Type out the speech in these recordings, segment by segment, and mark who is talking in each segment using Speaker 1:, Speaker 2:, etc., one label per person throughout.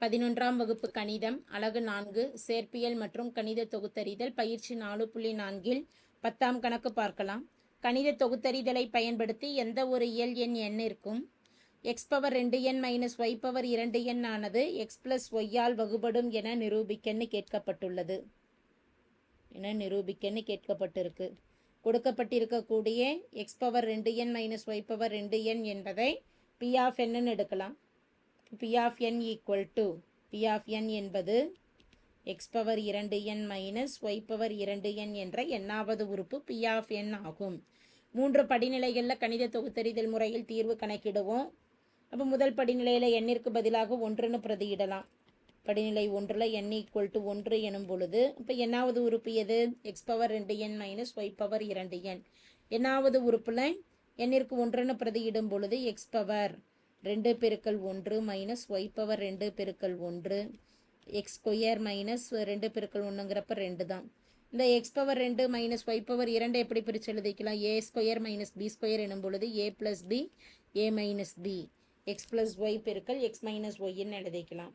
Speaker 1: பதினொன்றாம் வகுப்பு கணிதம் அலகு நான்கு சேர்ப்பியல் மற்றும் கணித தொகுத்தறிதல் பயிற்சி நாலு புள்ளி நான்கில் பத்தாம் கணக்கு பார்க்கலாம். கணித தொகுத்தறிதலை பயன்படுத்தி எந்த ஒரு இயல் எண் எண்ணிற்கும் எக்ஸ் பவர் ரெண்டு எண் மைனஸ் ஒய் பவர் இரண்டு எண் ஆனது எக்ஸ் பிளஸ் ஒய்யால் வகுபடும் என நிரூபிக்கன்னு கேட்கப்பட்டுள்ளது. என நிரூபிக்கன்னு கேட்கப்பட்டிருக்கு. கொடுக்கப்பட்டிருக்கக்கூடிய எக்ஸ் பவர் ரெண்டு எண் மைனஸ் ஒய் பவர் ரெண்டு எண் என்பதை பி ஆஃப் என்னன்னு எடுக்கலாம். P of n equal to P of n என்பது எக்ஸ் பவர் இரண்டு என் மைனஸ் ஒய் பவர் இரண்டு என் என்ற எண்ணாவது உறுப்பு பி ஆஃப் என் ஆகும். மூன்று படிநிலைகளில் கணித தொகுத்தறிதல் முறையில் தீர்வு கணக்கிடுவோம். அப்போ முதல் படிநிலையில் எண்ணிற்கு பதிலாக ஒன்றுன்னு பிரதியிடலாம். படிநிலை ஒன்றில் என் ஈக்குவல் டு ஒன்று எனும் பொழுது இப்போ என்னாவது உறுப்பு எது? எக்ஸ் பவர் ரெண்டு என் மைனஸ் ஒய் பவர் இரண்டு என் எண்ணாவது உறுப்பில் எண்ணிற்கு ஒன்றுன்னு பிரதியிடும் பொழுது எக்ஸ் பவர் ரெண்டு பெருக்கல் ஒன்று மைனஸ் ஒய் பவர் ரெண்டு பெருக்கல் ஒன்று. எக்ஸ் ஸ்கொயர் மைனஸ் ரெண்டு பெருக்கல் ஒன்றுங்கிறப்ப ரெண்டு தான். இந்த எக்ஸ் பவர் ரெண்டு மைனஸ் ஒய் பவர் இரண்டு எப்படி பிரித்து எழுதிக்கலாம்? A square minus b square எனும் பொழுது a plus b a minus b x plus y பெருக்கல் எக்ஸ் மைனஸ் ஒய்ன்னு எழுதிக்கலாம்.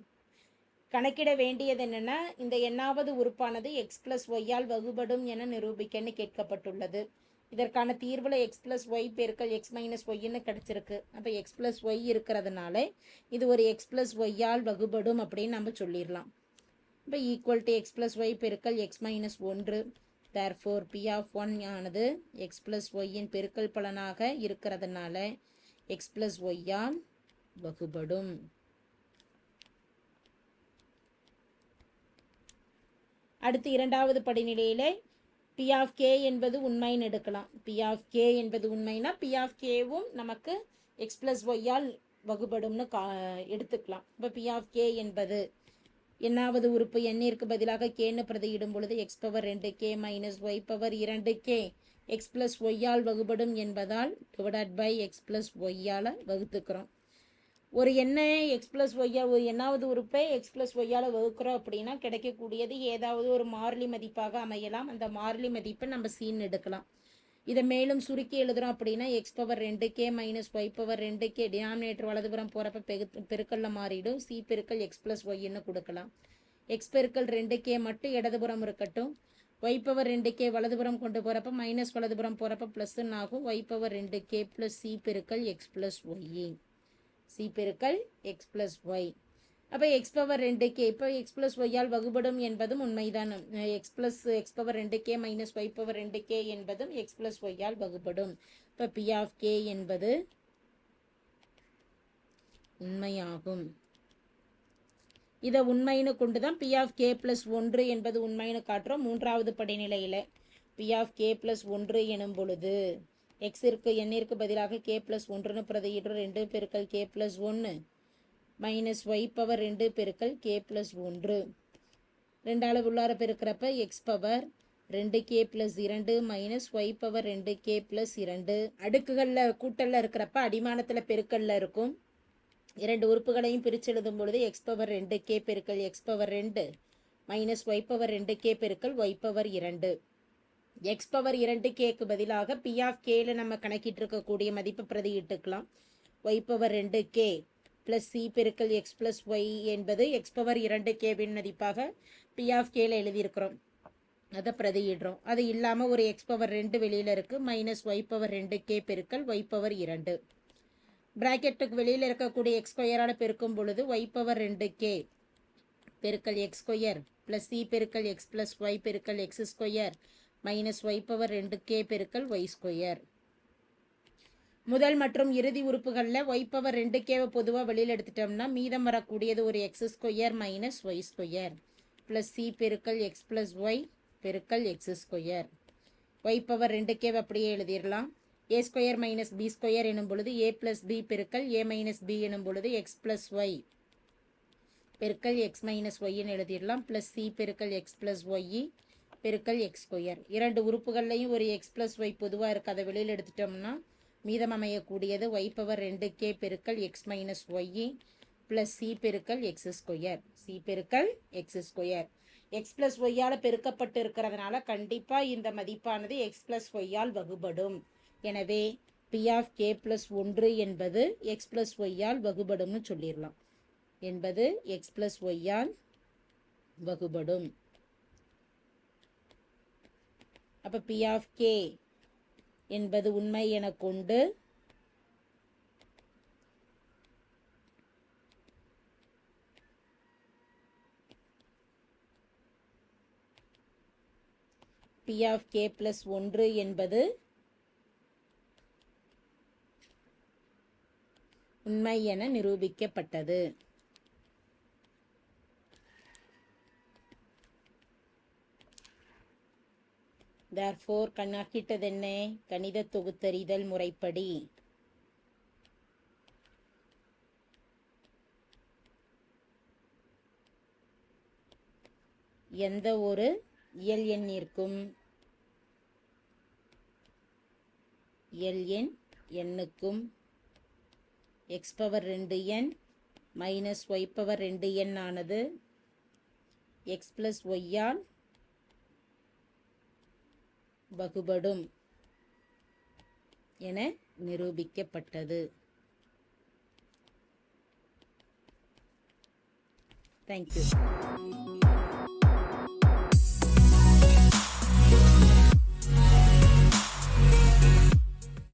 Speaker 1: கணக்கிட வேண்டியது என்னென்னா இந்த எண்ணாவது உறுப்பானது எக்ஸ் ப்ளஸ் ஒய்யால் வகுபடும் என நிரூபிக்கன்னு கேட்கப்பட்டுள்ளது. இதற்கான தீர்வில் எக்ஸ் ப்ளஸ் ஒய் பெருக்கல் எக்ஸ் மைனஸ் ஒய்ன்னு கிடச்சிருக்கு. அப்போ எக்ஸ் ப்ளஸ் ஒய் இருக்கிறதுனால இது ஒரு எக்ஸ் ப்ளஸ் ஒய்யால் வகுபடும் அப்படின்னு நம்ம சொல்லிடலாம். இப்போ equal to x plus y பெருக்கல் எக்ஸ் மைனஸ் ஒன்று. Therefore P of one ஆனது எக்ஸ் ப்ளஸ் ஒய்யின் பெருக்கல் பலனாக இருக்கிறதுனால எக்ஸ் ப்ளஸ் ஒய்யால் வகுபடும். அடுத்து இரண்டாவது படிநிலையில் பி ஆஃப் கே என்பது உண்மைன்னு எடுக்கலாம். பி ஆஃப் கே என்பது உண்மைனா பி ஆஃப் கேவும் நமக்கு எக்ஸ் ப்ளஸ் ஒய்யால் வகுபடும்னு கா எடுத்துக்கலாம். இப்போ பி ஆஃப் கே என்பது என்னாவது உறுப்பு எண்ணிற்கு பதிலாக கேன்னு பிரதியிடும் பொழுது எக்ஸ் பவர் ரெண்டு கே மைனஸ் ஒய் பவர் இரண்டு கே எக்ஸ் ப்ளஸ் ஒய்யால் வகுபடும் என்பதால் டிவைடட் பை எக்ஸ் ப்ளஸ் ஒய்யால் வகுத்துக்கிறோம். ஒரு எண்ணை எக்ஸ் ப்ளஸ் ஒய்யா ஒரு என்னாவது உறுப்பை எக்ஸ் ப்ளஸ் ஒய்யால் வகுக்கிறோம் அப்படின்னா கிடைக்கக்கூடியது ஏதாவது ஒரு மாறிலி மதிப்பாக அமையலாம். அந்த மாறிலி மதிப்பை நம்ம சீன் எடுக்கலாம். இதை மேலும் சுருக்கி எழுதுகிறோம் அப்படின்னா எக்ஸ் பவர் ரெண்டு கே மைனஸ் ஒய் பவர் ரெண்டு கே டினாமினேட்டர் வலதுபுறம் போகிறப்ப பெரு பெருக்கல்ல மாறிடும். சி பெருக்கல் எக்ஸ் ப்ளஸ் ஒய்ன்னு கொடுக்கலாம். எக்ஸ் பெருக்கல் ரெண்டு கே மட்டும் இடதுபுறம் இருக்கட்டும். ஒய் பவர் ரெண்டு கே வலதுபுறம் கொண்டு போகிறப்ப மைனஸ் வலதுபுறம் போகிறப்ப ப்ளஸ்ன்னு ஆகும். ஒய் பவர் ரெண்டு கே ப்ளஸ் சி பெருக்கல் எக்ஸ் ப்ளஸ் ஒய்யே சி பெருக்கல் எக்ஸ் ப்ளஸ் ஒய் அப்போ எக்ஸ் பவர் ரெண்டு கே இப்போ எக்ஸ் ப்ளஸ் ஒய்யால் வகுபடும் என்பதும் உண்மைதான். எக்ஸ் ப்ளஸ் எக்ஸ் பவர் ரெண்டு கே மைனஸ் ஒய் பவர் ரெண்டு கே என்பதும் எக்ஸ் ப்ளஸ் ஒய்யால் வகுபடும். இப்போ பி ஆஃப் கே என்பது உண்மையாகும். இதை உண்மைன்னு கொண்டு தான் பி ஆஃப் கே ப்ளஸ் ஒன்று என்பது உண்மைன்னு காட்டுறோம் மூன்றாவது படிநிலையில். பி ஆஃப் கே ப்ளஸ் ஒன்று எனும் பொழுது எக்ஸிற்கு எண்ணிற்கு பதிலாக கே ப்ளஸ் ஒன்றுன்னு பிரதியிடுறோம் ரெண்டு பெருக்கல் கே ப்ளஸ் ஒன்று மைனஸ் ஒய் பவர் ரெண்டு பெருக்கல் கே ப்ளஸ் ஒன்று. ரெண்டாவது உள்ளார பெருக்கிறப்ப எக்ஸ் பவர் ரெண்டு கே ப்ளஸ் இரண்டு மைனஸ் ஒய் பவர் ரெண்டு கே ப்ளஸ் இரண்டு. அடுக்குகளில் கூட்டலில் இருக்கிறப்ப அடிமானத்தில் பெருக்கல்ல இருக்கும். இரண்டு உறுப்புகளையும் பிரித்து எழுதும் பொழுது எக்ஸ் பவர் ரெண்டு கே பெருக்கல் எக்ஸ் பவர் ரெண்டு. மைனஸ் ஒய் பவர் ரெண்டு கே பெருக்கல் ஒய் பவர் இரண்டு. எக்ஸ் பவர் இரண்டு கேக்கு பதிலாக பி ஆஃப் கேல நம்ம கணக்கிட்டு இருக்கக்கூடிய மதிப்பை பிரதியிட்டுக்கலாம். ஒய் பவர் ரெண்டு கே ப்ளஸ் சி பெருக்கல் எக்ஸ் ப்ளஸ் ஒய் என்பது எக்ஸ் பவர் இரண்டு கேவின் மதிப்பாக பி ஆஃப் கேல எழுதியிருக்கிறோம். அதை பிரதியிடுறோம். அது இல்லாமல் ஒரு எக்ஸ் பவர் ரெண்டு வெளியில் இருக்குது மைனஸ் ஒய் பவர் ரெண்டு கே பெருக்கல் ஒய் பவர் இரண்டு. ப்ராக்கெட்டுக்கு வெளியில் இருக்கக்கூடிய எக்ஸ் ஸ்கொயரால் பெருக்கும் பொழுது ஒய் பவர் ரெண்டு கே பெருக்கல் எக்ஸ் ஸ்கொயர் ப்ளஸ் சி பெருக்கல் எக்ஸ் ப்ளஸ் ஒய் பெருக்கல் x square minus y power ரெண்டு கே பெருக்கல் ஒய் ஸ்கொயர் முதல் மற்றும் இறுதி உறுப்புகளில் ஒய் பவர் ரெண்டு கேவை பொதுவாக வெளியில் எடுத்துட்டோம்னா மீதம் வரக்கூடியது ஒரு x square minus y square plus c பெருக்கல் எக்ஸ் ப்ளஸ் ஒய் பெருக்கல் எக்ஸ் ஸ்கொயர் ஒய் பவர் ரெண்டு கேவை அப்படியே எழுதிடலாம். A square minus b square எனும் பொழுது ஏ ப்ளஸ் பி பெருக்கல் ஏ மைனஸ் பி எனும் பொழுது எக்ஸ் ப்ளஸ் ஒய் பெருக்கல் எக்ஸ் மைனஸ் ஒய்ன்னு எழுதிடலாம். ப்ளஸ் சி பெருக்கல் எக்ஸ் ப்ளஸ் ஒய் பெருக்கல் எக்ஸ் ஸ்கொயர் இரண்டு உறுப்புகள்லையும் ஒரு எக்ஸ் ப்ளஸ் ஒய் பொதுவாக இருக்குது அதை வெளியில் எடுத்துட்டோம்னா மீதம் அமையக்கூடியது ஒய் பவர் ரெண்டு கே பெருக்கல் x minus y plus c பெருக்கல் எக்ஸ் ஸ்கொயர் சி பெருக்கல் எக்ஸ் ஸ்கொயர் எக்ஸ் ப்ளஸ் ஒய்யால் பெருக்கப்பட்டு இருக்கிறதுனால கண்டிப்பாக இந்த மதிப்பானது எக்ஸ் ப்ளஸ் ஒய்யால் வகுபடும். எனவே பி ஆஃப் கே ப்ளஸ் ஒன்று என்பது எக்ஸ் ப்ளஸ் ஒய்யால் வகுபடும்னு சொல்லிடலாம். என்பது எக்ஸ் ப்ளஸ் ஒய்யால் வகுபடும். அப்போ பி ஆஃப் கே என்பது உண்மை என கொண்டு பி ஆஃப் கே ப்ளஸ் ஒன்று என்பது உண்மை என நிரூபிக்கப்பட்டது. தேர்ஃபோர் கண்ணாக்கிட்டதென்ன? கணித தொகுத்தறிதல் முறைப்படி. எந்த ஒரு இயல் எண்ணிற்கும் எல் எண் எண்ணுக்கும் எக்ஸ் பவர் ரெண்டு என் மைனஸ் ஒய் பவர் ரெண்டு எண் ஆனது எக்ஸ் ப்ளஸ் ஒய்யால் வகுபடும் என நிரூபிக்கப்பட்டது. தேங்க்யூ